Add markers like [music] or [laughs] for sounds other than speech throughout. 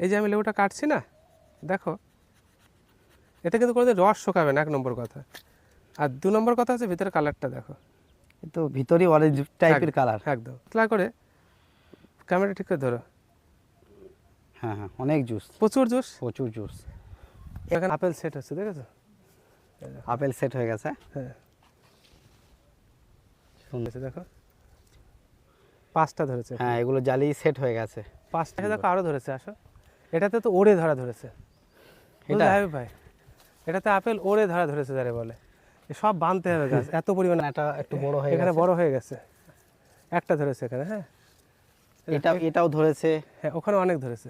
এই যে আমি লেবুটা কাটছি না দেখো এতে কিন্তু কোনোদিন রস শোকাবে না এক নম্বর কথা। আর দু নম্বর কথা হচ্ছে ভিতরে কালারটা দেখো। তো ভিতরে অরেঞ্জ টাইপের কালার। একদম। পাতলা করে ক্যামেরা ঠিক করে ধরো। হ্যাঁ হ্যাঁ অনেক জুস। প্রচুর জুস? প্রচুর জুস। এখানে আপেল সেট হচ্ছে দেখেছ? আপেল সেট হয়ে গেছে। হ্যাঁ। সুন্দর। দেখো। পাঁচটা ধরেছে। হ্যাঁ এগুলো জালি সেট হয়ে গেছে। পাঁচটা দেখো আরও ধরেছে আসো। এটাতে তো ওড়ে ধরা ধরেছে। এটা? ভাই? এটাতে আপেল ওড়ে ধরা ধরেছে যারে বলে। সব বানতে হবে গাছ। এত পরিমাণে এটা একটু বড় হয়ে এখানে বড় হয়ে গেছে। একটা ধরেছে এখানে হ্যাঁ? এটা এটাও ধরেছে। হ্যাঁ ওখানে অনেক ধরেছে।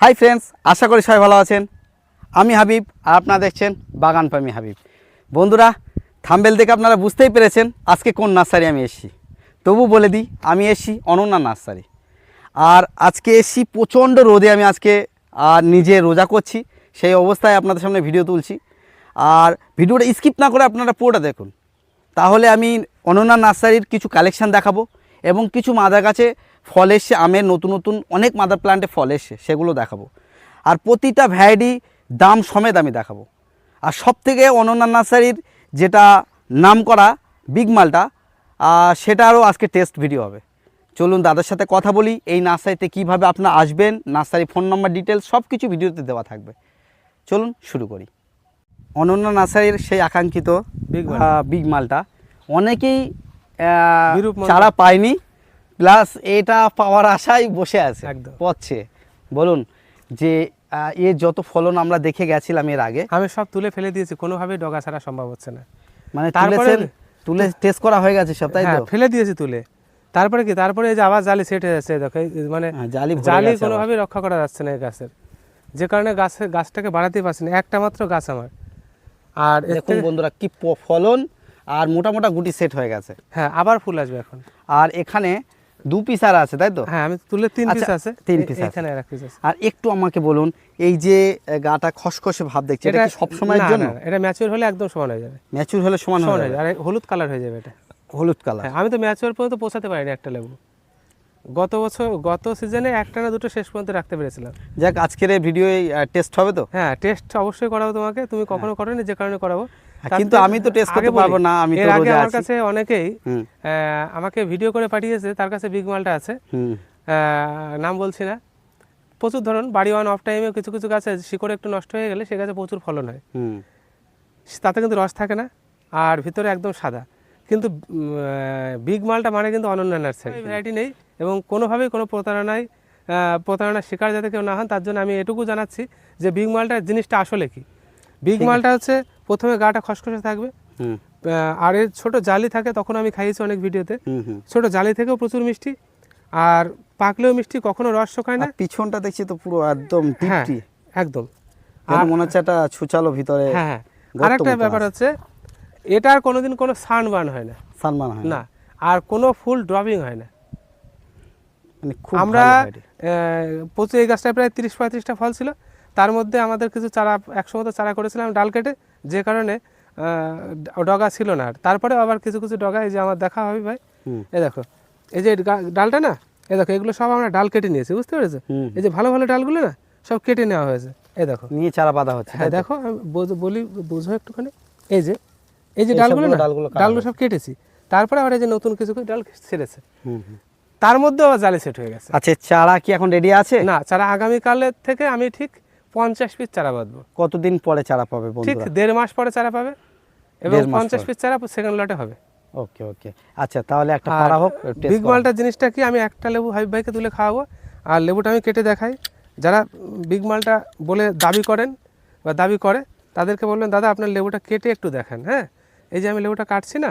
হাই ফ্রেন্ডস আশা করি সবাই ভালো আছেন। আমি হাবিব আর আপনারা দেখছেন বাগান পামি হাবিব। বন্ধুরা থাম্বেল দেখে আপনারা বুঝতেই পেরেছেন আজকে কোন নার্সারি আমি এসেছি। তবু বলে দিই আমি এসেছি অনন্যা নার্সারি। আর আজকে এসেছি, প্রচণ্ড রোদে আমি আজকে, আর নিজে রোজা করছি, সেই অবস্থায় আপনাদের সামনে ভিডিও তুলছি। আর ভিডিওটা স্কিপ না করে আপনারা পুরোটা দেখুন। তাহলে আমি অনন্যা নার্সারির কিছু কালেকশান দেখাবো এবং কিছু মাদার গাছে ফল এসছে, আমের নতুন নতুন অনেক মাদার প্ল্যান্টে ফল এসছে, সেগুলো দেখাবো। আর প্রতিটা ভ্যারাইটি দাম সমেত আমি দেখাবো। আর সব থেকে অনন্যা নার্সারির যেটা নাম করা বিগ মালটা সেটারও আজকে টেস্ট ভিডিও হবে। চলুন দাদার সাথে কথা বলি এই নার্সারিতে কীভাবে আপনারা আসবেন নার্সারি ফোন নাম্বার ডিটেলস সব কিছু ভিডিওতে দেওয়া থাকবে। চলুন শুরু করি। অনন্য নার্সারির সেই আকাঙ্ক্ষিত বিগ মালটা। অনেকেই চারা পায়নি প্লাস এটা পাওয়ার আশায় বসে আছে একদম। পচ্ছে বলুন যে এর যত ফলন আমরা দেখে গেছিলাম এর আগে আমি সব তুলে ফেলে দিয়েছি কোনোভাবেই ডগা ছাড়া সম্ভব হচ্ছে না। মানে তারপরে- তুলে টেস্ট করা হয়ে গেছে সব তাই হ্যাঁ ফেলে দিয়েছি তুলে। তারপরে কি? তারপরে এই যে আবার জালি সেট হয়ে যাচ্ছে দেখো মানে হ্যাঁ, জালি জালি কোনোভাবেই রক্ষা করা যাচ্ছে না এই গাছের। যে কারণে গাছের গাছটাকে বাড়াতেই পারছি না। একটা মাত্র গাছ আমার। আর এর দেখুন বন্ধুরা কি ফলন আর মোটা মোটা গুটি সেট হয়ে গেছে। হ্যাঁ আবার ফুল আসবে এখন। আর এখানে দু পিস আর আছে তাই তো? হ্যাঁ আমি তুলে তিন পিস আচ্ছা, আছে। তিন আছে। এখানে আর এক পিস আছে। আর একটু আমাকে বলুন এই যে গাটা খসখসে ভাব দেখছি এটা কি সব সময়ের জন্য? এটা ম্যাচিওর হলে একদম সমান হয়ে যাবে। ম্যাচুর হলে সমান হয়ে যাবে। আর হলুদ কালার হয়ে যাবে এটা। হলুদ কালার। হ্যাঁ আমি তো ম্যাচ ম্যাচিওর পর্যন্ত পৌঁছাতে পারিনি একটা লেবু। গত বছর গত সিজনে একটা না দুটো শেষ পর্যন্ত রাখতে পেরেছিলাম। যাক আজকের এই ভিডিও টেস্ট হবে তো? হ্যাঁ টেস্ট অবশ্যই করাবো তোমাকে। তুমি কখনো করোনি যে কারণে করাবো। হ্যাঁ, কিন্তু আমি তো আগে করতে পারব না, আমি তো এর আগে আমার কাছে অনেকেই আমাকে ভিডিও করে পাঠিয়েছে তার কাছে বিগ মালটা আছে। নাম বলছি না। প্রচুর ধরুন বাড়ি ওয়ান অফ টাইমে কিছু কিছু গাছে শিকড় একটু নষ্ট হয়ে গেলে সে গাছে প্রচুর ফলন হয়। হুম। তাতে কিন্তু রস থাকে না আর ভিতরে একদম সাদা। কিন্তু বিগ মালটা মানে কিন্তু অনন্য নার্সারি ভ্যারাইটি নেই। এবং কোনোভাবেই কোনো প্রতারণায় প্রতারণার শিকার যাতে কেউ না হন তার জন্য আমি এটুকু জানাচ্ছি যে বিগ মালটার জিনিসটা আসলে কি। বিগ মালটা হচ্ছে প্রথমে গাটা খসখসে থাকবে। আর এর ছোট জালি থাকে তখন আমি খাইয়েছি অনেক ভিডিওতে। ছোট জালি থেকেও প্রচুর মিষ্টি। আর পাকলেও মিষ্টি কখনো রস শোকায় না। পিছনটা দেখছি তো পুরো একদম হ্যাঁ একদম। আর মনে হচ্ছে একটা ছুচালো ভিতরে হ্যাঁ হ্যাঁ। আরেকটা ব্যাপার হচ্ছে এটার কোনোদিন কোনো সানবার্ন হয় না। সালমান হয় না। আর কোনো ফুল ড্রপিং হয় না। মানে খুব আমরা প্রচুর এই গাছটায় প্রায় তিরিশ পঁয়ত্রিশটা ফল ছিল। তার মধ্যে আমাদের কিছু চারা একশো মতো চারা করেছিলাম ডাল কেটে যে কারণে ডগা ছিল না আর। তারপরে আবার কিছু কিছু ডগা এই যে আমার দেখা হবে ভাই। এই দেখো এই যে ডালটা না এই দেখো এগুলো সব আমরা ডাল কেটে নিয়েছি বুঝতে পেরেছ? এই যে ভালো ভালো ডালগুলো না সব কেটে নেওয়া হয়েছে। এই দেখো। নিয়ে চারা বাঁধা হচ্ছে হ্যাঁ দেখো আমি বলি বুঝো একটুখানি। এই যে এই যে ডালগুলো না ডালগুলো ডালগুলো সব কেটেছি। তারপরে আবার এই যে নতুন কিছু কিছু ডাল ছেড়েছে। হুম হুম। তার মধ্যে আবার জালে সেট হয়ে গেছে। আচ্ছা চারা কি এখন রেডি আছে? না চারা আগামীকালের থেকে আমি ঠিক পঞ্চাশ পিস চারা বাঁধবো। কতদিন পরে চারা পাবে ঠিক দেড় মাস পরে চারা পাবে এবং পঞ্চাশ। পিস চারা সেকেন্ড লটে হবে। ওকে ওকে। আচ্ছা তাহলে একটা পাড়া হোক বিগ করা। মালটার জিনিসটা কি আমি একটা লেবু হাবিব ভাইকে তুলে খাওয়াবো আর লেবুটা আমি কেটে দেখাই। যারা বিগ মালটা বলে দাবি করেন বা দাবি করে তাদেরকে বলবেন দাদা আপনার লেবুটা কেটে একটু দেখেন হ্যাঁ? এই যে আমি লেবুটা কাটছি না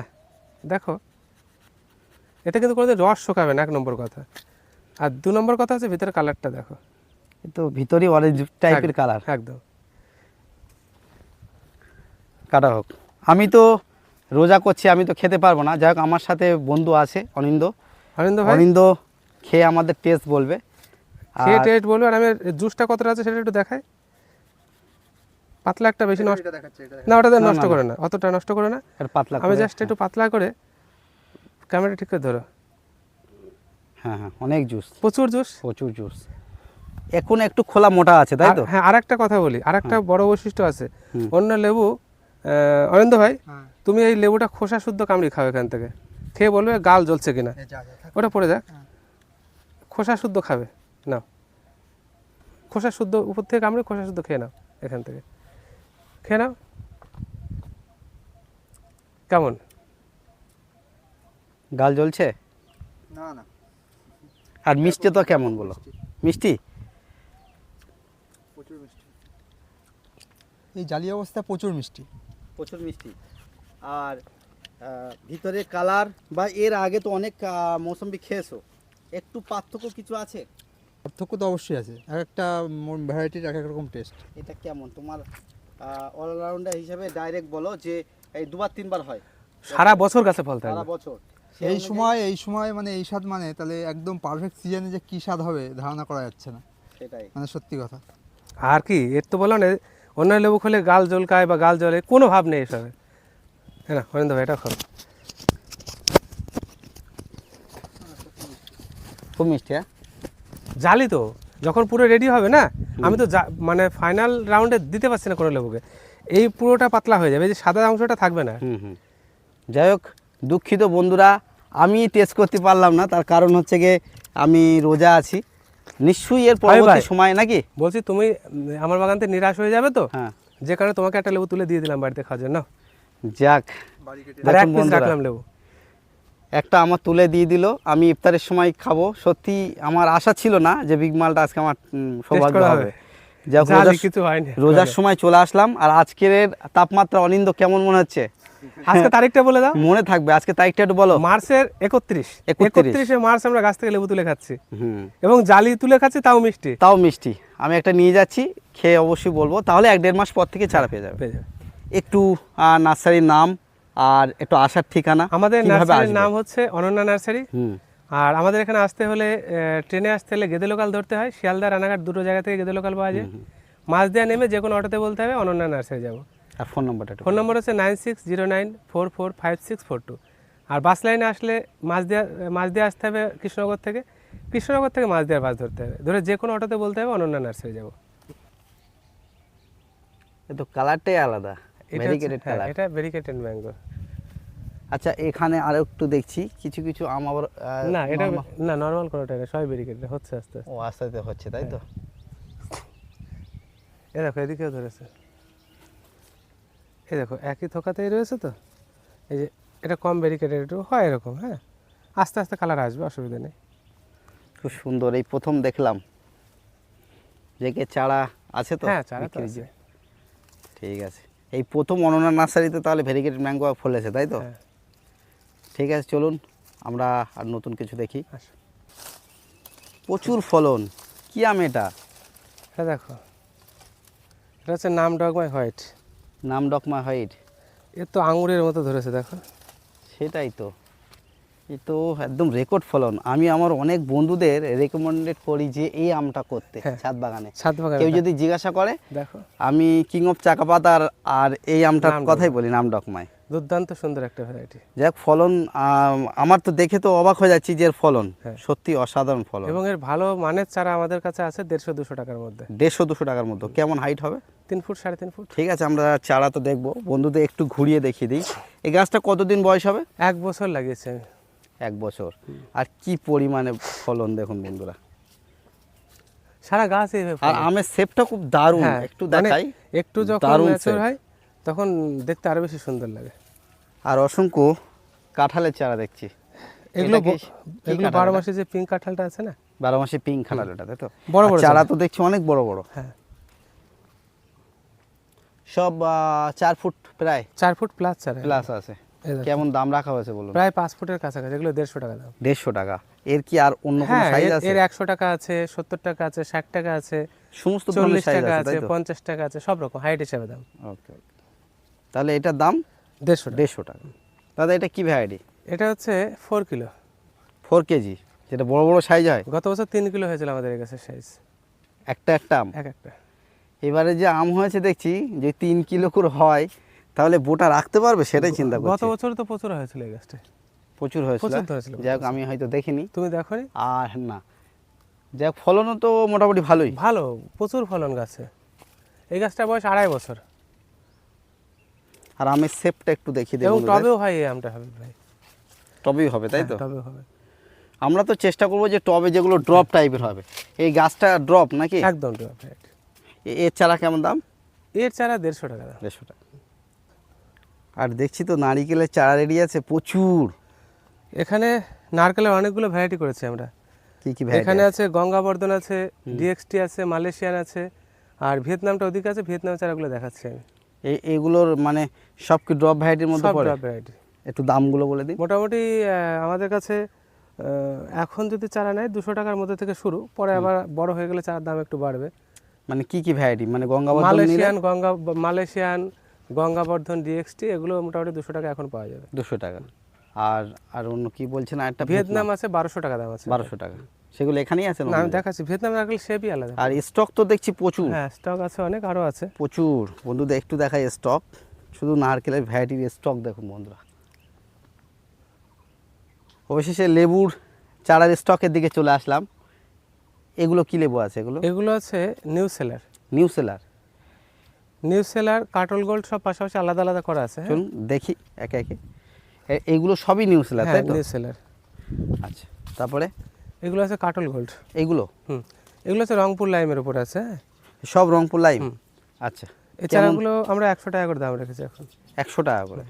দেখো এটা কিন্তু কোনোদিন রস শোকাবে না এক নম্বর কথা। আর দু নম্বর কথা হচ্ছে ভিতরে কালারটা দেখো। তো ভিতরে অরেঞ্জ টাইপের কালার একদম। কাটা হোক। আমি তো রোজা করছি আমি তো খেতে পারব না। যাই হোক আমার সাথে বন্ধু আছে অনিন্দ অরিন্দ ভাই? অনিন্দ খেয়ে আমাদের টেস্ট বলবে। খেয়ে টেস্ট বলব আর আমি জুসটা কতটা আছে সেটা একটু দেখাই। পাতলা একটা বেশি নষ্ট না ওটা নষ্ট করে না অতটা নষ্ট করে না। পাতলা আমি জাস্ট একটু পাতলা করে ক্যামেরা ঠিক করে ধরো। হ্যাঁ হ্যাঁ অনেক জুস প্রচুর জুস প্রচুর জুস এখন একটু খোলা মোটা আছে তাই তো? হ্যাঁ আর একটা কথা বলি আর একটা বড় বৈশিষ্ট্য আছে। অন্য লেবু অরিন্দ ভাই হ্যাঁ। তুমি এই লেবুটা খোসা শুদ্ধ কামড়ি খাও এখান থেকে। খেয়ে বলবে গাল জ্বলছে কিনা। ওটা পড়ে যাক। হ্যাঁ। খোসা শুদ্ধ খাবে নাও। খোসা শুদ্ধ উপর থেকে কামড়ে খোসা শুদ্ধ খেয়ে নাও এখান থেকে। খেয়ে নাও। কেমন? গাল জ্বলছে? না না। আর মিষ্টি তো কেমন বলো? মিষ্টি। প্রচুর মিষ্টি। এই জালি অবস্থা প্রচুর মিষ্টি। প্রচুর মিষ্টি। আর ভিতরে কালার বা এর আগে তো অনেক মৌসম্বি খেয়েছো। একটু পার্থক্য কিছু আছে? পার্থক্য তো অবশ্যই আছে। এক একটা ভ্যারাইটির এক এক রকম টেস্ট এটা কেমন? তোমার অলরাউন্ডার হিসাবে ডাইরেক্ট বলো যে এই দুবার তিনবার হয়। সারা বছর গাছে ফল সারা থাকবে বছর। সেই এই সময় এই সময় মানে এই স্বাদ মানে তাহলে একদম পারফেক্ট সিজনে যে কী স্বাদ হবে ধারণা করা যাচ্ছে না। সেটাই। মানে সত্যি কথা। আর কি এর তো বলো না অন্য লেবু খেলে গাল জলকায় বা গাল জলে কোনো ভাব নেই এসবে। হ্যাঁ না অরিন্দ ভাই এটা খাও। খুব মিষ্টি হ্যাঁ? জালি তো। যখন পুরো রেডি হবে না আমি তো মানে ফাইনাল রাউন্ডে দিতে পারছি না কোনো লেবুকে। এই পুরোটা পাতলা হয়ে যাবে এই যে সাদা অংশটা থাকবে না। হুম হুম। যাই হোক দুঃখিত বন্ধুরা আমি টেস্ট করতে পারলাম না তার কারণ হচ্ছে গিয়ে আমি রোজা আছি। নিশ্চয়ই এর পরবর্তী সময় নাকি? বলছি তুমি আমার বাগান থেকে নিরাশ হয়ে যাবে তো? হ্যাঁ। যে কারণে তোমাকে একটা লেবু তুলে দিয়ে দিলাম বাড়িতে খাওয়ার জন্য। যাক রাখলাম লেবু। একটা আমার তুলে দিয়ে দিল। আমি ইফতারের সময় খাব। সত্যি আমার আশা ছিল না যে বিগ মালটা আজকে আমার সৌভাগ্য হবে। রোজার- সময় চলে আসলাম। আর আজকের তাপমাত্রা অনিন্দ কেমন মনে হচ্ছে? আজকে তারিখটা বলে দাও। মনে থাকবে। আজকে তারিখটা একটু বলো। মার্চের একত্রিশ। 31 একত্রিশে মার্চ আমরা গাছ থেকে লেবু তুলে খাচ্ছি। এবং জালি তুলে খাচ্ছি তাও মিষ্টি। তাও মিষ্টি। আমি একটা নিয়ে যাচ্ছি খেয়ে অবশ্যই বলব। তাহলে এক দেড় মাস পর থেকে ছাড়া পেয়ে যাবে। একটু নার্সারির নাম আর একটু আসার ঠিকানা আমাদের নার্সারির নাম হচ্ছে অনন্যা নার্সারি। আর আমাদের এখানে আসতে হলে ট্রেনে আসতে হলে গেদে লোকাল ধরতে হয়। শিয়ালদা রানাঘাট দুটো জায়গা থেকে গেদে লোকাল পাওয়া যায়। মাছ দেওয়া নেমে যে কোনো অটোতে বলতে হবে অনন্যা নার্সারি যাব। আর ফোন নম্বরটা ফোন নম্বর হচ্ছে nine six zero nine four four five six four two. আর বাস লাইনে আসলে মাছ দেওয়া মাছ দিয়ে আসতে হবে কৃষ্ণনগর থেকে। কৃষ্ণনগর থেকে মাছ দেওয়ার বাস ধরতে হবে। ধরে যে কোনো অটোতে বলতে হবে অনন্যা নার্সারি যাব। এ তো কালারটাই আলাদা। ভেরিকেটেড হ্যাঁ, কালার এটা ভেরিকেটেড ম্যাঙ্গো আচ্ছা এখানে আরও একটু দেখছি কিছু কিছু আম আবার না এটা না নর্মাল কোনোটা না সবাই ভেরিকেটেড হচ্ছে আস্তে আস্তে। ও আস্তে আস্তে হচ্ছে তাই তো? এ দেখো এদিকেও ধরেছে। এই দেখো একই থোকাতেই রয়েছে তো? এই যে এটা কম ভেরিকেটেড একটু হয় এরকম হ্যাঁ? আস্তে আস্তে কালার আসবে অসুবিধা নেই। খুব সুন্দর এই প্রথম দেখলাম। যে চারা আছে তো? হ্যাঁ চারা? ঠিক আছে। এই প্রথম অননা নার্সারিতে তাহলে ভেরিগেটেড ম্যাঙ্গো ফলেছে তাই তো? হ্যাঁ। ঠিক আছে চলুন আমরা আর নতুন কিছু দেখি। প্রচুর ফলন কি আম এটা? হ্যাঁ দেখো এটা হচ্ছে নাম ডকমাই হোয়াইট। নাম ডকমা হোয়াইট। এ তো আঙুরের মতো ধরেছে দেখো। সেটাই তো। এ তো একদম রেকর্ড ফলন। আমি আমার অনেক বন্ধুদের রেকমেন্ডেড করি যে এই আমটা করতে হ্যাঁ। ছাদ বাগানে। ছাদ বাগান কেউ যদি জিজ্ঞাসা করে দেখো। আমি কিং অফ চাকাপাত আর আর এই আমটার কথাই বলি নাম ডকমায়। দুর্দান্ত সুন্দর একটা ভ্যারাইটি যাক ফলন আমার তো দেখে তো অবাক হয়ে যাচ্ছি যে এর ফলন। হ্যাঁ। সত্যি অসাধারণ ফলন। এবং এর ভালো মানের চারা আমাদের কাছে আছে দেড়শো দুশো টাকার মধ্যে। দেড়শো দুশো টাকার মধ্যে। কেমন হাইট হবে? তিন ফুট সাড়ে তিন ফুট। ঠিক আছে আমরা চারা তো দেখব। বন্ধুদের একটু ঘুরিয়ে দেখিয়ে দিই। এই গাছটা কতদিন বয়স হবে? এক বছর লাগিয়েছে। এক বছর। আর কি পরিমাণে ফলন দেখুন বন্ধুরা। সারা গাছ আর আমের শেপটা খুব দারুণ। হ্যাঁ, একটু মানে দেখাই। একটু যখন ম্যাচিওর হয় তখন দেখতে আরও বেশি সুন্দর লাগে। আর অসংখ্য কাঁঠালের চারা দেখছি। এগুলো এগুলো বারো মাসে যে পিঙ্ক কাঁঠালটা আছে না? বারো মাসে পিঙ্ক এটা তাই তো? বড় বড় চারা। তো দেখছি অনেক বড় বড়। হ্যাঁ। সব চার ফুট প্রায়। চার ফুট প্লাস চারা। প্লাস আছে। কেমন দাম রাখা হয়েছে বলুন? প্রায় পাঁচ ফুটের কাছাকাছি এগুলো দেড়শো টাকা দাম। দেড়শো টাকা। এর কি আর অন্য কোনো হ্যাঁ সাইজ এর- আছে? এর একশো টাকা আছে সত্তর টাকা আছে ষাট টাকা আছে সমস্ত চল্লিশ টাকা আছে পঞ্চাশ টাকা আছে সব রকম হাইট হিসাবে দাম। ওকে তাহলে এটার দাম? দেড়শো দেড়শো টাকা। দাদা এটা কি ভ্যারাইটি এটা হচ্ছে ফোর কিলো ফোর কেজি যেটা বড় বড় সাইজ হয়? গত বছর তিন কিলো হয়েছিল আমাদের কাছে সাইজ একটা একটা আম? এক একটা। এবারে যে আম হয়েছে দেখছি যে তিন কিলো করে হয় তাহলে বোটা রাখতে পারবে? সেটাই চিন্তা গত বছর তো প্রচুর হয়েছিল এই গাছটা। প্রচুর হয়েছিল? যাই হোক আমি হয়তো দেখিনি। তুমি দেখো আর না। যাক ফলনও তো মোটামুটি ভালোই। ভালো প্রচুর ফলন গাছে। এই গাছটার বয়স আড়াই বছর। আর আমের শেপটা একটু দেখিয়ে দেবো টবেও হয় এই আমটা হবে ভাই। টবেই হবে তাই তো? হ্যাঁ, টবেও হবে আমরা তো চেষ্টা করব যে টবে যেগুলো ড্রপ টাইপের হবে। এই গাছটা ড্রপ নাকি? একদম এ- এর চারা কেমন দাম? এর চারা দেড়শো টাকা দেড়শো টাকা। আর দেখছি তো নারিকেলের চারা রেডি আছে প্রচুর। এখানে নারকেলের অনেকগুলো ভ্যারাইটি করেছি আমরা। কি কি এখানে আছে? গঙ্গাবর্ধন আছে ডিএক্সটি আছে মালয়েশিয়ান আছে আর ভিয়েতনামটা ওদিকে আছে ভিয়েতনাম চারাগুলো দেখাচ্ছি আমি। এই এগুলোর মানে সব কি ড্রপ ভ্যারাইটির মধ্যে সব পড়ে? ভ্যারাইটি একটু দামগুলো বলে দিন মোটামুটি আমাদের কাছে এখন যদি চারা নেয় দুশো টাকার মধ্যে থেকে শুরু পরে আবার বড় হয়ে গেলে চারার দাম একটু বাড়বে। মানে কি কি ভ্যারাইটি মানে Ganga Malaysian Ganga Malaysian Gangabardhan DXT এগুলো মোটামুটি দুশো টাকা এখন পাওয়া যাবে। দুশো টাকা। আর আর অন্য কি বলছেন? আরেকটা ভিয়েতনাম আছে বারোশো টাকা দাম আছে। বারোশো টাকা। সেগুলো এখানেই আছে না আমি দেখাচ্ছি। ভিয়েতনাম রাখলে শেপই আলাদা। আর স্টক তো দেখছি প্রচুর। হ্যাঁ স্টক আছে অনেক আরও আছে। প্রচুর। বন্ধুদের একটু দেখাই স্টক শুধু নারকেলের ভ্যারাইটির স্টক দেখুন বন্ধুরা। অবশেষে লেবুর চারার স্টকের দিকে চলে আসলাম। এগুলো কি লেবু আছে এগুলো? এগুলো আছে new seller. New seller. New seller কাটল গোল্ড সব পাশাপাশি আলাদা আলাদা করা আছে হ্যাঁ? চলুন দেখি একে একে। এইগুলো সবই নিউ সেলার হ্যাঁ তাই তো? নিউ সেলার আচ্ছা তারপরে? এগুলো আছে কাটল গোল্ড এগুলো? হুম এগুলো হচ্ছে রংপুর লাইমের উপর আছে হ্যাঁ? সব রংপুর লাইম? আচ্ছা এই চারাগুলো আমরা একশো টাকা করে দাম রেখেছি এখন। একশো টাকা করে।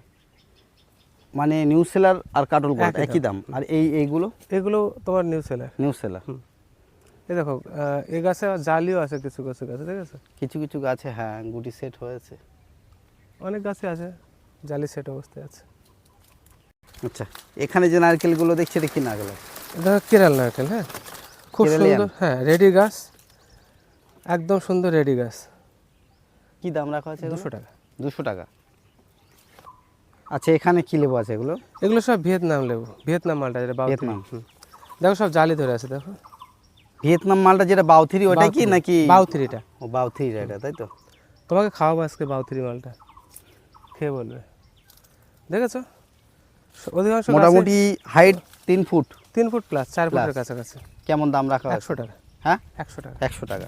মানে নিউ সেলার আর কাটল গোল্ড একই একই দাম। আর এই এইগুলো? এগুলো তোমার নিউ সেলার নিউ সেলার এই দেখো এই গাছে জালিও আছে কিছু কিছু গাছে ঠিক আছে? কিছু কিছু গাছে হ্যাঁ গুটি সেট হয়েছে। অনেক গাছে আছে জালি সেট অবস্থায় আছে। আচ্ছা এখানে যে নারকেলগুলো দেখছি এটা কি নারকেল? হচ্ছে কেরাল নারকেল হ্যাঁ? খুব সুন্দর হ্যাঁ রেডি গাছ একদম সুন্দর রেডি গাছ। কি দাম রাখা আছে দুশো টাকা। দুশো টাকা। আচ্ছা এখানে কি লেবু আছে এগুলো? এগুলো সব ভিয়েতনাম লেবু ভিয়েতনাম মালটা যেটা ভিয়েতনাম। দেখো সব জালি ধরে আছে দেখো। ভিয়েতনাম মালটা যেটা বাউথিরি ওটাই কি। নাকি? বাউথিরিটা। ও বাউথিরি এটা তাই তো? তোমাকে খাওয়াবো আজকে বাউথিরি মালটা। খেয়ে বলবে। দেখেছ? অধিকাংশ মোটামুটি হাইট তিন ফুট। তিন ফুট প্লাস চার ফুটের কাছাকাছি। কেমন দাম রাখা একশো টাকা। হ্যাঁ? একশো টাকা। একশো টাকা।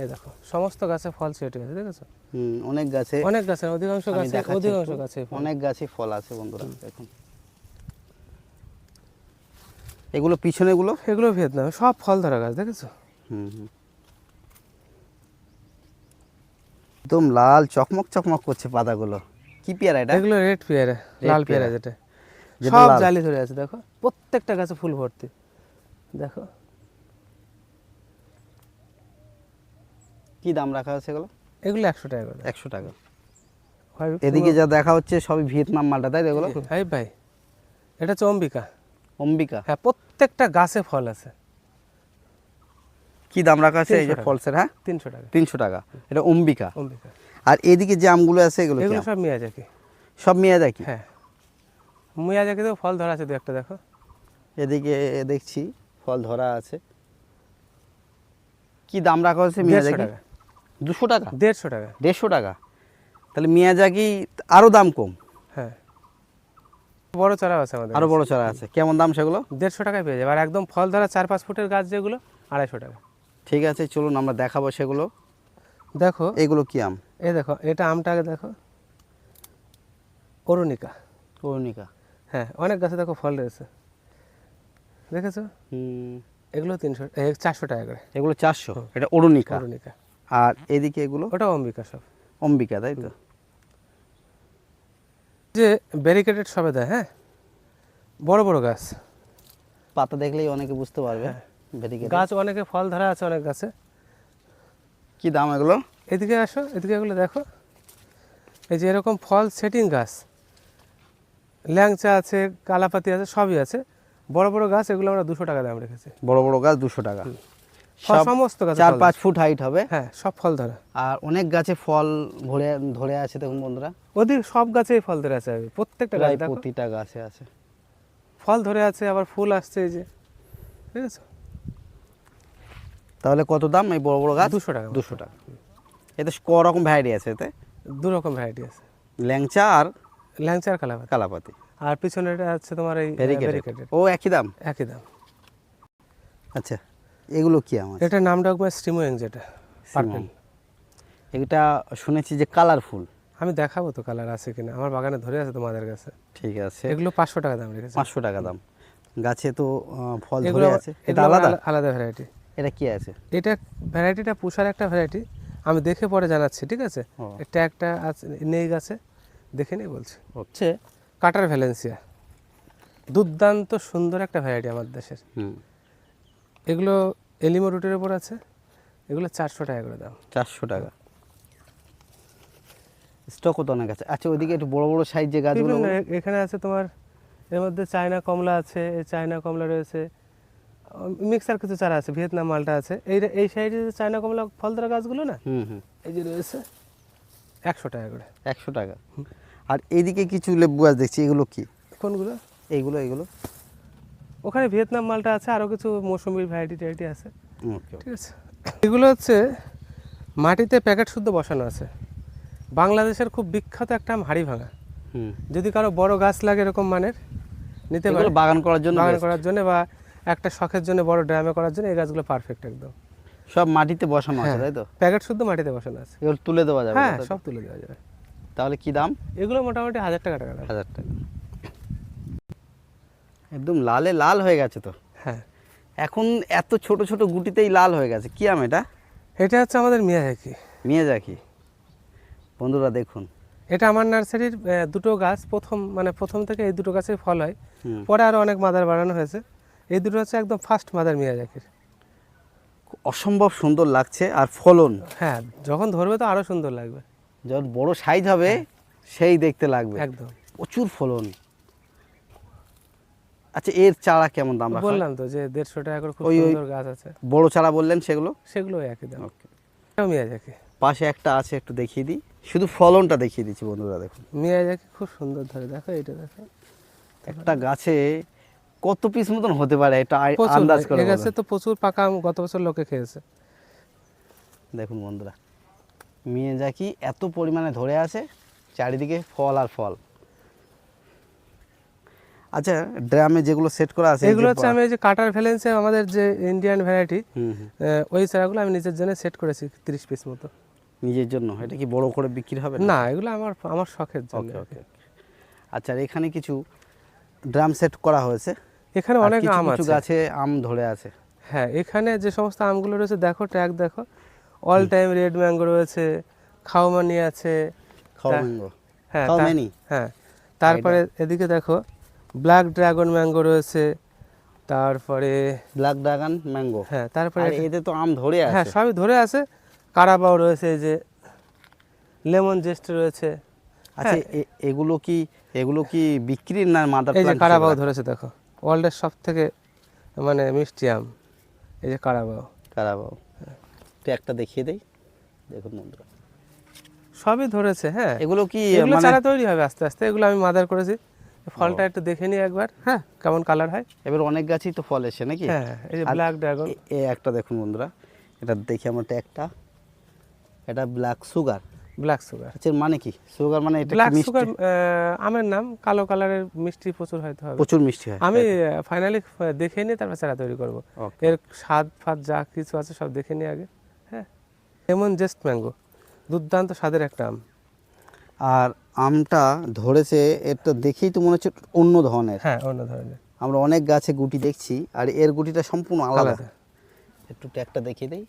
এই দেখো সমস্ত গাছে ফল সেট হয়েছে দেখেছ? অনেক গাছে অনেক গাছে অধিকাংশ গাছে অধিকাংশ। গাছে অনেক গাছে ফল আছে বন্ধুরা দেখুন। এগুলো পিছনেগুলো এগুলো ভিয়েতনামে সব ফল ধরা গাছ দেখেছ? হুম হুম। একদম লাল চকমক চকমক করছে পাতাগুলো। কি পেয়ারা এটা? এগুলো রেড পেয়ারা লাল পেয়ারা। যেটা। সব জালি ধরে আছে দেখো। প্রত্যেকটা গাছে ফুল ভর্তি। দেখো। কি দাম রাখা আছে এগুলো? এগুলো একশো টাকা করে। একশো টাকা। এদিকে যা দেখা হচ্ছে সবই ভিয়েতনাম মালটা তাই এগুলো? হাই ভাই এটা হচ্ছে অম্বিকা। হ্যাঁ প্রত্যেকটা গাছে ফল আছে। কি দাম রাখা আছে এই যে 300 টাকা। ফলসের হ্যাঁ? তিনশো টাকা। তিনশো টাকা। এটা অম্বিকা। অম্বিকা। আর এদিকে যে আমগুলো আছে এগুলো এগুলো? সব মিয়াজাকি। সব মিয়াজাকি? হ্যাঁ। মিয়াজাকিতেও ফল ধরা আছে দু একটা দেখো। এদিকে দেখছি ফল ধরা আছে। কি দাম রাখা দেড়শো মিয়াজাকি? টাকা। দুশো টাকা? দেড়শো টাকা। দেড়শো টাকা। তাহলে মিয়াজাকি আরও দাম কম। বড় চারা আছে আমাদের আরও বড় চারা আছে। কেমন দাম সেগুলো? দেড়শো টাকায় পেয়ে যাবে। আর একদম ফল ধরা চার পাঁচ ফুটের গাছ যেগুলো আড়াইশো টাকা। ঠিক আছে চলুন আমরা দেখাবো সেগুলো। দেখো। এগুলো কি আম? এই দেখো এটা আমটাকে দেখো। অরুণিকা। অরুণিকা। হ্যাঁ অনেক গাছে দেখো ফল রয়েছে। দেখেছ? হুম, এগুলো তিনশো চারশো টাকা করে। এগুলো চারশো? এটা অরুণিকা। অরুণিকা। আর এদিকে এগুলো? ওটা অম্বিকা সব। অম্বিকা তাই তো? যে ব্যারিকেটেড সবে দেয় হ্যাঁ? বড় বড় গাছ। পাতা দেখলেই অনেকে বুঝতে পারবে হ্যাঁ। গাছ অনেকে ফল ধরা আছে অনেক গাছে। কি দাম এগুলো? এদিকে আসো এদিকে এগুলো দেখো। এই যে এরকম ফল সেটিং গাছ। ল্যাংচা আছে কালাপাতি আছে সবই আছে। বড় বড় গাছ এগুলো আমরা দুশো টাকা দাম রেখেছি। বড় বড় গাছ দুশো টাকা। সমস্ত গাছে চার পাঁচ ফুট হাইট হবে। হ্যাঁ সব ফল ধরা। আর অনেক গাছে ফল ধরে ধরে আছে দেখুন বন্ধুরা। ওদের সব গাছেই ফল ধরে আছে। প্রত্যেকটা গাছ প্রতিটা গাছে আছে। ফল ধরে আছে আবার ফুল আসছে এই যে। ঠিক আছে তাহলে কত দাম এই বড় বড় গাছ? দুশো টাকা। দুশো টাকা। এতে ক রকম ভ্যারাইটি আছে এতে? দু রকম ভ্যারাইটি আছে। ল্যাংচা আর ল্যাংচা আর কালাপাতি। কালাপাতি। আর পিছনেটা আছে তোমার এই ও একই দাম? একই দাম। আচ্ছা। এগুলো কি আমার? এটা নাম ডাকবো স্টিমোয়িং যেটা পার্পেল। এটা শুনেছি যে কালারফুল। আমি দেখাবো তো কালার আছে কিনা আমার বাগানে ধরে আছে তোমাদের কাছে। ঠিক আছে। এগুলো পাঁচশো টাকা দাম রেখেছে। পাঁচশো টাকা দাম। গাছে তো ফল ধরে আছে। এটা আলাদা? আলাদা ভ্যারাইটি এটা কি আছে? এটা ভ্যারাইটিটা পুষার একটা ভ্যারাইটি আমি দেখে পরে জানাচ্ছি ঠিক আছে? এটা একটা আছে নেই গাছে। দেখে নিয়ে বলছি। হচ্ছে? কাটার ভ্যালেন্সিয়া দুর্দান্ত সুন্দর একটা ভ্যারাইটি আমার দেশের। হুম। এগুলো এলিমো রুটের ওপর আছে। এগুলো চারশো টাকা করে দাম। চারশো টাকা। স্টকও তো অনেক আছে। আচ্ছা ওইদিকে একটু বড় বড় সাইজ যে গাছগুলো এখানে আছে তোমার এর মধ্যে চায়না কমলা আছে এই চায়না কমলা রয়েছে। মিক্সার কিছু চারা আছে ভিয়েতনাম মালটা আছে। এই এই সাইডে যে চায়না কমলা ফল ধরা গাছগুলো না হুম হুম। এই যে রয়েছে একশো টাকা করে। একশো টাকা। আর এইদিকে কিছু লেবু গাছ দেখছি এগুলো কি? কোনগুলো? এইগুলো এইগুলো। ওখানে ভিয়েতনাম মালটা আছে আরও কিছু মৌসুমির ভ্যারাইটি ট্যারাইটি আছে। ঠিক আছে? এগুলো হচ্ছে মাটিতে প্যাকেট শুদ্ধ বসানো আছে। বাংলাদেশের খুব বিখ্যাত একটা আম হাড়ি ভাঙা। যদি কারও বড় গাছ লাগে এরকম মানের নিতে পারে। বাগান করার জন্য বাগান করার জন্য বা একটা শখের জন্য বড় ড্রামে করার জন্য এই গাছগুলো পারফেক্ট একদম। সব মাটিতে বসানো আছে হ্যাঁ। তাই তো? প্যাকেট শুদ্ধ মাটিতে বসানো আছে। এগুলো তুলে দেওয়া যাবে হ্যাঁ সব তুলে দেওয়া যাবে। তাহলে কি দাম? এগুলো মোটামুটি হাজার টাকা টাকা। হাজার টাকা। একদম লালে লাল হয়ে গেছে তো। হ্যাঁ। এখন এত ছোট ছোট গুটিতেই লাল হয়ে গেছে। কি আম এটা? এটা হচ্ছে আমাদের মিয়াজাকি। মিয়াজাকি। বন্ধুরা দেখুন। এটা আমার নার্সারির দুটো গাছ প্রথম মানে প্রথম থেকে এই দুটো গাছে ফল হয়। পরে আরও অনেক মাদার বাড়ানো হয়েছে। এই দুটো হচ্ছে একদম ফার্স্ট মাদার মিয়াজাকির। অসম্ভব সুন্দর লাগছে আর ফলন। হ্যাঁ যখন ধরবে তো আরও সুন্দর লাগবে। যখন বড় সাইজ হবে সেই দেখতে লাগবে। একদম। প্রচুর ফলন। আচ্ছা এর চারা কেমন দাম রাখা? বললাম তো যে দেড়শো টাকা করে খুব সুন্দর গাছ আছে। বড় চারা বললেন সেগুলো? সেগুলো একই দাম। ওকে মিয়াজাকি পাশে একটা আছে একটু দেখিয়ে দিই। শুধু ফলনটা দেখিয়ে দিচ্ছি বন্ধুরা দেখুন। মিয়াজাকি খুব সুন্দর ধরে দেখো এটা দেখো। একটা গাছে কত পিস মতন হতে পারে এটা আন্দাজ করে গাছে তো প্রচুর পাকা আম গত বছর লোকে খেয়েছে। দেখুন বন্ধুরা মিয়াজাকি এত পরিমাণে ধরে আছে চারিদিকে ফল আর ফল। আচ্ছা ড্রামে যেগুলো সেট করা আছে এগুলো হচ্ছে আমি যে কাটার ভ্যালেন্সে আমাদের যে ইন্ডিয়ান ভ্যারাইটি। ওই চারাগুলো আমি নিজের জন্য সেট করেছি তিরিশ পিস মতো। নিজের জন্য? এটা কি বড় করে বিক্রি হবে না এগুলো আমার আমার শখের জন্য। ওকে আচ্ছা এখানে কিছু ড্রাম সেট করা হয়েছে? এখানে অনেক আম আছে। গাছে আম ধরে আছে। হ্যাঁ এখানে যে সমস্ত আমগুলো রয়েছে দেখো ট্যাগ দেখো। অল টাইম রেড ম্যাঙ্গো রয়েছে খাওমানি আছে ম্যাঙ্গো হ্যাঁ হ্যাঁ তারপরে এদিকে দেখো ব্ল্যাক ড্রাগন ম্যাঙ্গো রয়েছে তারপরে ব্ল্যাক ড্রাগন ম্যাঙ্গো হ্যাঁ তারপরে এতে তো আম ধরে আছে। হ্যাঁ সবই ধরে আছে। কারাবাও রয়েছে এই যে লেমন জেস্ট রয়েছে। আচ্ছা এ- এগুলো কি এগুলো কি বিক্রির না মাদার এই যে কারাবাও ধরেছে দেখো। ওয়ার্ল্ডের সব থেকে মানে মিষ্টি আম এই যে কারাবাও কারাবাও তো একটা দেখিয়ে দেই। দেখুন বন্ধুরা। সবই ধরেছে হ্যাঁ। এগুলো কি এগুলো মানে চারা তৈরি হবে আস্তে আস্তে এগুলো আমি মাদার করেছি। ফলটা একটু দেখে নিই একবার। হ্যাঁ কেমন কালার হয়? এবার অনেক গাছই তো ফল এসে নাকি? হ্যাঁ এই যে ব্ল্যাক ড্রাগন এ- এ একটা দেখুন বন্ধুরা এটা দেখি আমার একটা। এটা ব্ল্যাক সুগার ব্ল্যাক সুগার আচ্ছা মানে কি? সুগার মানে এটা ব্ল্যাক সুগার আমের নাম কালো কালারের মিষ্টি প্রচুর হয়তো হবে। প্রচুর মিষ্টি হয় আমি ফাইনালি দেখে নিয়ে তারপর চারা তৈরি করব। এর স্বাদ ফাদ যা কিছু আছে সব দেখে নিয়ে আগে। হ্যাঁ এমন জেস্ট ম্যাঙ্গো দুর্দান্ত স্বাদের একটা আম। আর আমটা ধরেছে এটা দেখেই তো মনে হচ্ছে অন্য ধরনের। হ্যাঁ অন্য ধরনের। আমরা অনেক গাছে গুটি দেখছি আর এর গুটিটা সম্পূর্ণ আলাদা। একটু ট্যাগটা দেখিয়ে দেই।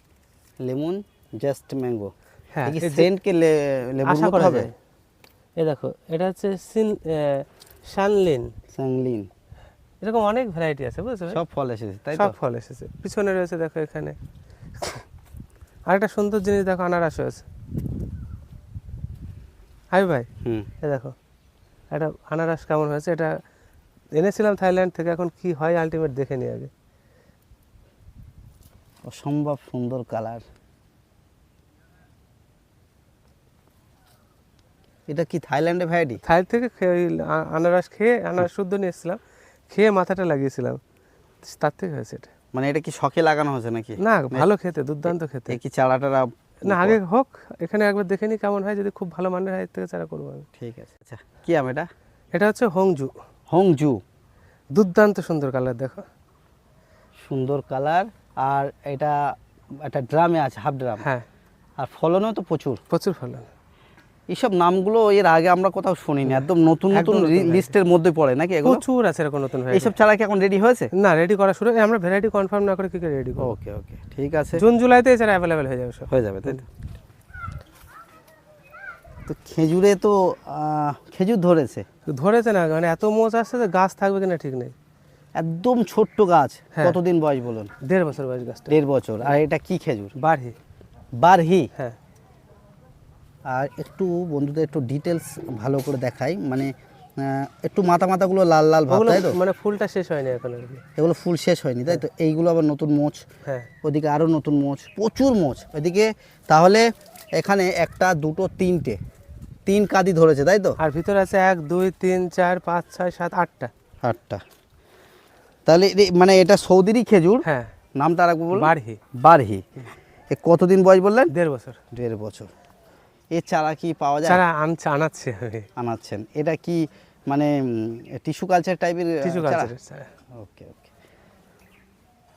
Lemon just mango. হ্যাঁ, সেন্টকে লেবুর মতো হবে? এই দেখো এটা হচ্ছে সিন শানলিন। এরকম অনেক ভ্যারাইটি আছে বুঝছ সব ফল এসেছে তাই সব ফল এসেছে। পিছনে রয়েছে দেখো এখানে। আরেকটা সুন্দর জিনিস দেখো আনারস আছে হাই ভাই। হুম। এ দেখো এটা আনারস কেমন হয়েছে এটা এনেছিলাম থাইল্যান্ড থেকে এখন কি হয় আলটিমেট দেখে নিই আগে। অসম্ভব সুন্দর কালার। এটা কি থাইল্যান্ডে ভ্যারাইটি? থাইল্যান্ড থেকে আনারস খেয়ে আনারস শুদ্ধ নিয়ে এসেছিলাম খেয়ে মাথাটা লাগিয়েছিলাম তার থেকে হয়েছে এটা। মানে এটা কি শখে লাগানো হয়েছে নাকি? না ভালো খেতে দুর্দান্ত খেতে। কি চারাটারা না আগে হোক এখানে একবার দেখে নিই কেমন হয় যদি খুব ভালো মানের হয় এর থেকে চারা করব আমি। ঠিক আছে আচ্ছা কি আম এটা? এটা হচ্ছে হংজু। হংজু। দুর্দান্ত সুন্দর কালার দেখো। সুন্দর কালার আর এটা একটা ড্রামে আছে হাফ ড্রাম। হ্যাঁ। আর ফলনও তো প্রচুর। প্রচুর ফলন। এইসব নামগুলো এর আগে আমরা কোথাও শুনিনি একদম নতুন নতুন লিস্টের মধ্যে পড়ে নাকি এগুলো? প্রচুর আছে এরকম নতুন এইসব চারা কি এখন রেডি হয়েছে? না রেডি করা শুরু আমরা ভ্যারাইটি কনফার্ম না করে কি রেডি ওকে ওকে ঠিক আছে। জুন জুলাইতে এছাড়া অ্যাভেলেবেল হয়ে যাবে সব। হয়ে যাবে তাই তো? তো খেজুরে তো খেজুর ধরেছে। ধরেছে না মানে এত মোচ আসছে যে গাছ থাকবে কিনা ঠিক নেই। একদম ছোট্ট গাছ। হ্যাঁ। কতদিন বয়স বলুন? দেড় বছর বয়স গাছ দেড় বছর। আর এটা কি খেজুর? বাড়ি বারহি হ্যাঁ। আর একটু বন্ধুদের একটু ডিটেলস ভালো করে দেখাই। মানে একটু মাথা মাথাগুলো লাল লাল ভাব তাই তো? মানে ফুলটা শেষ হয়নি এখন এগুলো ফুল শেষ হয়নি তাই তো? এইগুলো আবার নতুন মোচ। হ্যাঁ। ওদিকে আরও নতুন মোচ প্রচুর মোচ। ওইদিকে তাহলে এখানে একটা দুটো তিনটে। তিন কাদি ধরেছে তাই তো? আর ভিতরে আছে এক দুই তিন চার পাঁচ ছয় সাত আটটা। আটটা। তাহলে মানে এটা সৌদিরই খেজুর? হ্যাঁ। নামটা রাখব বারহি। এ কতদিন বয়স বললেন? দেড় বছর। দেড় বছর। এ চারা কি পাওয়া যায়? চারা আনছে আনাচ্ছি। আনাচ্ছেন। এটা কি মানে টিস্যু কালচার টাইপের টিস্যু চারা? কালচারের চারা। ওকে ওকে।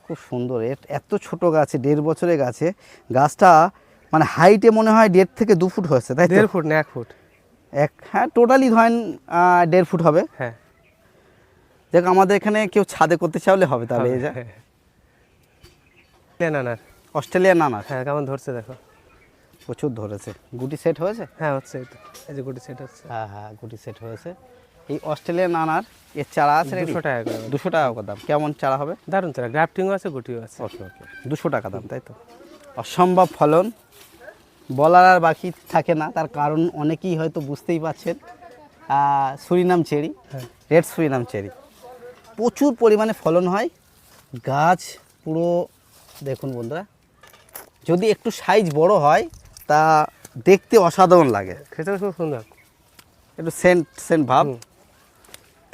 খুব সুন্দর। এত ছোট গাছে দেড় বছরের গাছে গাছটা মানে হাইটে মনে হয় দেড় থেকে দু ফুট হয়েছে তাই দেড় ফুট না এক ফুট? এক হ্যাঁ টোটালি ধরেন দেড় ফুট হবে। হ্যাঁ। দেখ আমাদের এখানে কেউ ছাদে করতে চাইলে হবে তাহলে এই যা। হ্যাঁ। প্লেন আনার। অস্ট্রেলিয়ার নানা হ্যাঁ কেমন ধরছে দেখো। প্রচুর ধরেছে। গুটি সেট হয়েছে? হ্যাঁ হচ্ছে এই যে গুটি সেট হচ্ছে। হ্যাঁ হ্যাঁ গুটি সেট হয়েছে। এই অস্ট্রেলিয়ান নানার এর চারা আছে দুশো টাকা করে। দুশো টাকা করে দাম। কেমন চারা হবে? দারুণ চারা। গ্রাফটিংও আছে গুটিও আছে। ওকে ওকে। দুশো টাকা দাম তাই তো? অসম্ভব ফলন। বলার আর বাকি থাকে না। তার কারণ অনেকেই হয়তো বুঝতেই পারছেন। Surinam cherry. হ্যাঁ। Red Surinam cherry. প্রচুর পরিমাণে ফলন হয়। গাছ পুরো দেখুন বন্ধুরা যদি একটু সাইজ বড় হয় তা দেখতে অসাধারণ লাগে। খুব সুন্দর। একটু সেন্ট সেন্ট ভাব।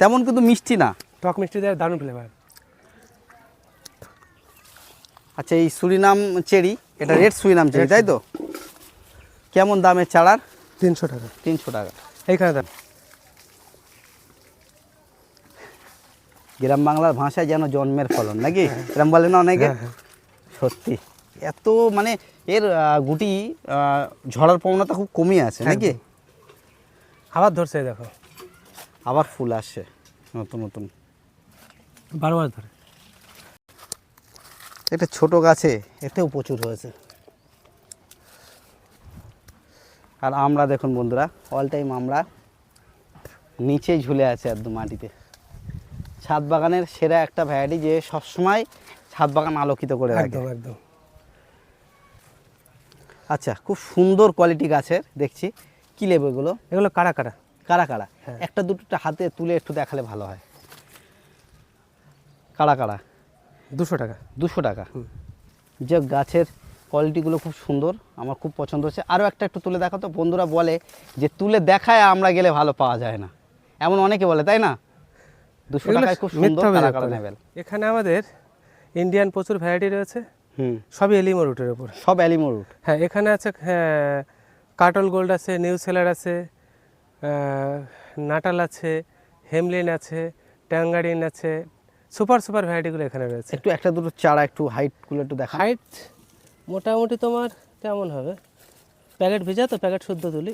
তেমন কিন্তু মিষ্টি না। টক মিষ্টি দেয় দারুণ ফ্লেভার আচ্ছা এই সুরিনাম চেরি এটা রেড সুরিনাম চেরি তাই তো? কেমন দামের চারার? তিনশো টাকা। তিনশো টাকা। এইখানে দাম গ্রাম বাংলার ভাষায় যেন জন্মের ফলন নাকি? এরম বলে না অনেকে? হ্যাঁ, হ্যাঁ। সত্যি। এত মানে এর গুটি ঝরার প্রবণতা খুব কমই আছে নাকি? আবার ধরছে দেখো। আবার ফুল আসছে নতুন নতুন। বারো মাস ধরে। এটা ছোট গাছে এতেও প্রচুর হয়েছে। আর আমরা দেখুন বন্ধুরা অল টাইম আমরা নিচে ঝুলে আছে একদম মাটিতে। ছাদ বাগানের সেরা একটা ভ্যারাইটি যে সবসময় ছাদ বাগান আলোকিত করে একদম একদম। আচ্ছা খুব সুন্দর কোয়ালিটি গাছের দেখছি। কি লেবু এগুলো? এগুলো কারা কারা? কারা কারা? হ্যাঁ। একটা দুটো হাতে তুলে একটু দেখালে ভালো হয়। কারা কারা? দুশো টাকা। দুশো টাকা। যে গাছের কোয়ালিটিগুলো খুব সুন্দর আমার খুব পছন্দ হচ্ছে। আরও একটা একটু তুলে দেখা তো বন্ধুরা বলে যে তুলে দেখায় আমরা গেলে ভালো পাওয়া যায় না। এমন অনেকে বলে তাই না? দুশো টাকায় খুব সুন্দর এখানে আমাদের ইন্ডিয়ান প্রচুর ভ্যারাইটি রয়েছে। হুম। সবই এলিমো রুটের উপর। সব অ্যালিমো রুট। হ্যাঁ এখানে আছে হ্যাঁ, কাটল গোল্ড আছে নিউ সেলার আছে নাটাল আছে হেমলিন আছে ট্যাঙ্গারিন আছে সুপার সুপার ভ্যারাইটিগুলো এখানে রয়েছে। একটু একটা দুটো চারা একটু হাইটগুলো একটু দেখা। হাইট মোটামুটি তোমার কেমন হবে? প্যাকেট ভেজা তো প্যাকেট শুদ্ধ তুলি।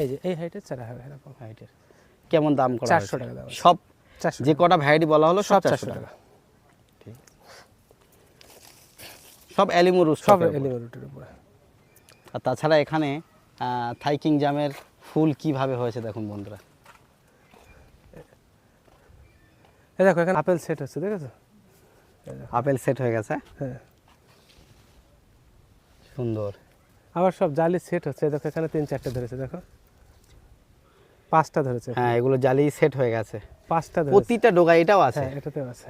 এই যে এই হাইটের চারা হবে এরকম। হাইটের। কেমন দাম করা 400 টাকা দাম সব চারশো যে কটা ভ্যারাইটি বলা হলো সব চারশো চারশো টাকা টাকা সব অ্যালিমো রুট সব এলিমো রুটের উপরে। আর তাছাড়া এখানে থাইকিং জামের ফুল কীভাবে হয়েছে দেখুন বন্ধুরা। এই দেখো এখানে আপেল সেট হচ্ছে দেখেছ? আপেল সেট হয়ে গেছে। হ্যাঁ। সুন্দর। আবার সব জালি সেট হচ্ছে দেখো এখানে তিন চারটে ধরেছে দেখো। পাঁচটা ধরেছে। হ্যাঁ এগুলো জালি সেট হয়ে গেছে। পাঁচটা ধরেছে। প্রতিটা ডোগা এটাও আছে। হ্যাঁ এটাতেও আছে।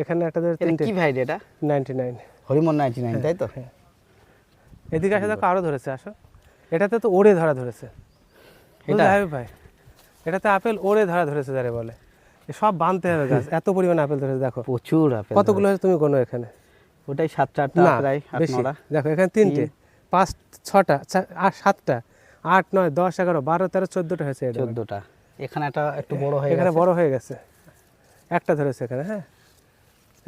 এখানে একটা ধরে এটা তিনটে। কি ভাই এটা? Ninety nine Hariman ninety nine তাই তো? হ্যাঁ। এদিকে আসে দেখো আরও ধরেছে আসো। এটাতে তো ওড়ে ধরা ধরেছে। এটা? ভাই? এটাতে আপেল ওড়ে ধরা ধরেছে যারে বলে। সব বানতে হবে গাছ। [laughs] এত পরিমাণে আপেল ধরেছে দেখো। প্রচুর আপেল কতগুলো হয়েছে তুমি কোনো এখানে? ওটাই সাতটা আটটা না প্রায় বেশি। দেখো এখানে তিনটে। পাঁচ ছটা আট সাতটা। আট নয় দশ এগারো বারো তেরো চোদ্দোটা হয়েছে চোদ্দটা। এখানে একটা একটু বড় হয়ে এখানে বড় হয়ে গেছে। একটা ধরেছে এখানে হ্যাঁ।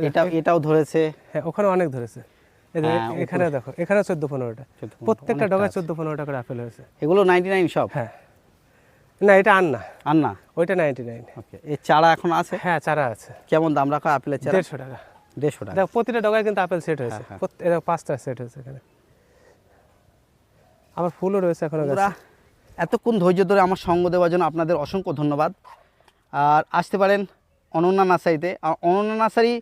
এটা এটাও ধরেছে। হ্যাঁ ওখানে অনেক ধরেছে। হ্যাঁ। এখানে দেখো এখানে চোদ্দ পনেরোটা প্রত্যেকটা ডগায়। চোদ্দ পনেরোটা করে আপেল হয়েছে। এগুলো নাইনটি নাইন সব? হ্যাঁ। না এটা আর না আর না ওইটা নাইনটি নাইন ওকে এই চারা এখন আছে? হ্যাঁ চারা আছে। কেমন দাম রাখা আপেলের চারা? দেড়শো টাকা। দেড়শো টাকা। দেখো প্রতিটা ডগায় কিন্তু আপেল সেট হয়েছে। হ্যাঁ। পাঁচটা সেট হয়েছে এখানে। আবার ফুলও রয়েছে এখনও এতক্ষণ ধৈর্য ধরে আমার সঙ্গ দেওয়ার জন্য আপনাদের অসংখ্য ধন্যবাদ। আর আসতে পারেন অনন্যা নার্সারিতে। আর অনন্যা নার্সারি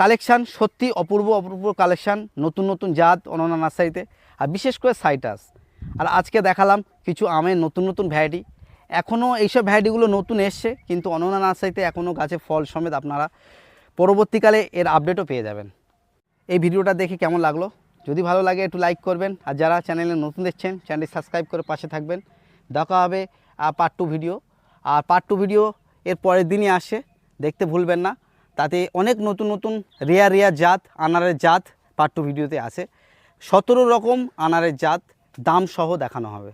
কালেকশান সত্যি অপূর্ব অপূর্ব কালেকশান নতুন নতুন জাত, অনন্যা নার্সারিতে, আর বিশেষ করে সাইটাস আর আজকে দেখালাম কিছু আমের নতুন নতুন ভ্যারাইটি এখনও এইসব ভ্যারাইটিগুলো নতুন এসছে, কিন্তু অনন্যা নার্সারিতে এখনও গাছে ফল সমেত আপনারা পরবর্তীকালে এর আপডেটও পেয়ে যাবেন। এই ভিডিওটা দেখে কেমন লাগল? যদি ভালো লাগে, একটু লাইক করবেন। আর যারা চ্যানেলে নতুন দেখছেন চ্যানেলটি সাবস্ক্রাইব করে পাশে থাকবেন। দেখা হবে পার্ট টু ভিডিও আর পার্ট টু ভিডিও এর পরের দিনই আসে, দেখতে ভুলবেন না। তাতে অনেক নতুন নতুন রেয়া রেয়া জাত, আনারের জাত পাঠ্য ভিডিওতে আছে। সতেরো রকম আনারের জাত, দাম সহ দেখানো হবে।